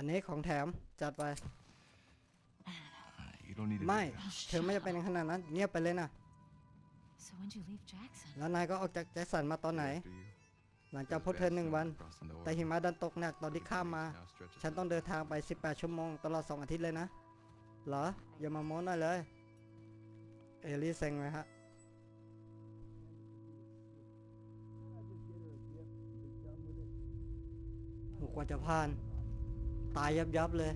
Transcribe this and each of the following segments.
อันนี้ของแถมจัดไป You don't need to ไม่ do that. เธอไม่จะเป็นขนาดนั้น เงียบไปเลยนะ So when'd you leave Jackson? แล้วนายก็ออกจากแจ็คสันมาตอนไหน After you. หลังจากพบเธอหนึ่งวัน Crossing the แต่หิมะดันตกหนักตอนที่ข้ามมา Now stretches ฉันต้องเดินทางไป 18 ชั่วโมง ตลอด 2 อาทิตย์เลยนะ เหรอ อย่ามาโม้หน่อยเลย เอลี่เซ็งไหมฮะหูกว่าจะผ่าน ตายยับยับๆเลย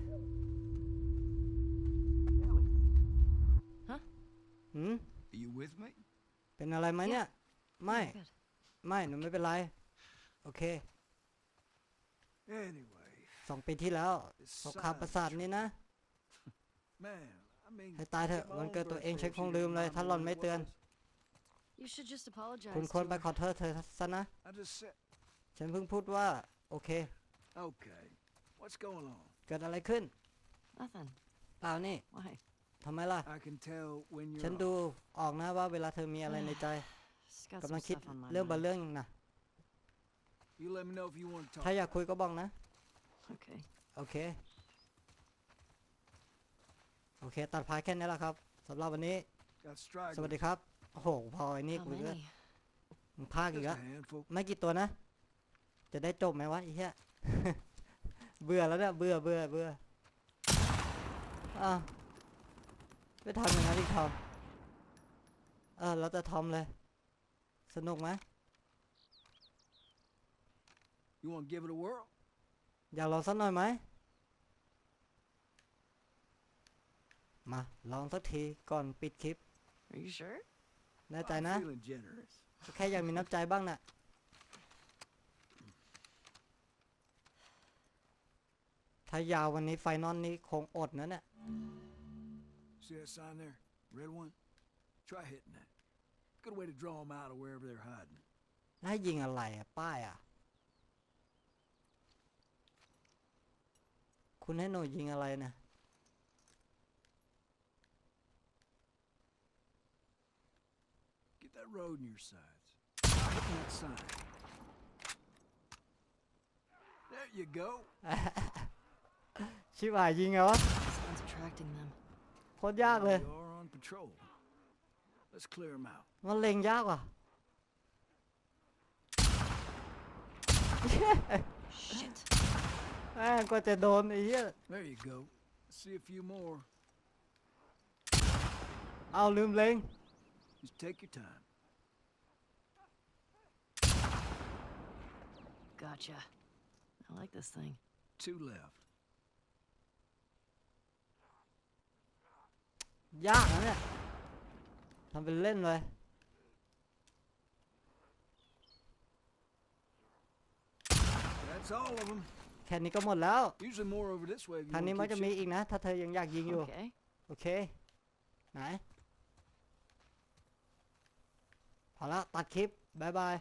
หืม Are you with me? เป็นอะไรไหมเนี่ย ไม่ Good. ไม่ หนูไม่เป็นไร โอเค Anyway, สองปีที่แล้ว this สงครามประสาทนี่นะ man, I mean, ให้ตายเถอะ get my วัน own เกิดตัวเอง birthday ฉัน if ค she ง didn't ลืมเลย remind ถ้า me หล่อน what ไม่ it เตือน was. You should just apologize. คุณควร to ไป her. ขอโทษเธอซะนะ I just said, ฉันเพิ่งพูดว่า โอเค okay, what's going on? เกิดอะไรขึ้น Nothing. เปล่านี่ Why? ทำไมล่ะ I can tell when ฉัน you're ดู off. ออกนะว่าเวลาเธอมีอะไรในใจ Just got กำลั some งคิด stuff on my เรื่องบาง mind. เรื่องนะ You let me know if you want to ถ้า talk. อยากคุยก็บอกนะ Okay. โอเค โอเค ตัดพายแค่นี้แหละครับสำหรับวันนี้ Got สวัส stragglers. ดีครับ โอ้โห พอไอ้นี่ How กูก็ many? มึงพากอีก Just แล้ว a handful. ไม่กี่ตัวนะ จะได้จบไหมวะไอ้เหี้ย เบื่อแล้วเนี่ยเบื่อเบื่อเบื่ออะไปทำอย่างนั้นอีกทอมเออแล้วแต่ทอมเลย สนุกไหม You want to give it a whirl? อยากลองสักหน่อยไหม มา ลองสักทีก่อนปิดคลิป Are you sure? แน่ใจ I'm นะ feeling generous. แค่อยากมีน้ำใจบ้างน่ะ ถ้ายาววันนี้ไฟนอลนี้คงอดนะเนี่ย See that sign there? Red one? Try hitting that. Good way to draw them out of wherever they're hiding. แล้วให้ยิงอะไรอะป้ายอะคุณให้หนูยิงอะไรนะ Get that road in your sights. Hitting that sign. There you go. ชิบหายยิงไงวะ Someone's attracting them. โคตรยากเลย You are on patrol. Let's clear them out. มันเล็งยากว่ะ Shit. แม่งกว่าจะโดนไอ้เหี้ย There you go. Let's see a few more. เอาลืมเล็ง Just take your time. Gotcha. I like this thing. Two left. ยากนะเนี่ยทำเป็นเล่นเลย That's all of them. แค่นี้ก็หมดแล้ว Usually more over this way. If you ทาง wanna นี้มัน keep จะมี shooting. อีกนะ ถ้าเธอยังอยากยิงอยู่ Okay. โอเค ไหน พอละตัดคลิป บ๊ายบาย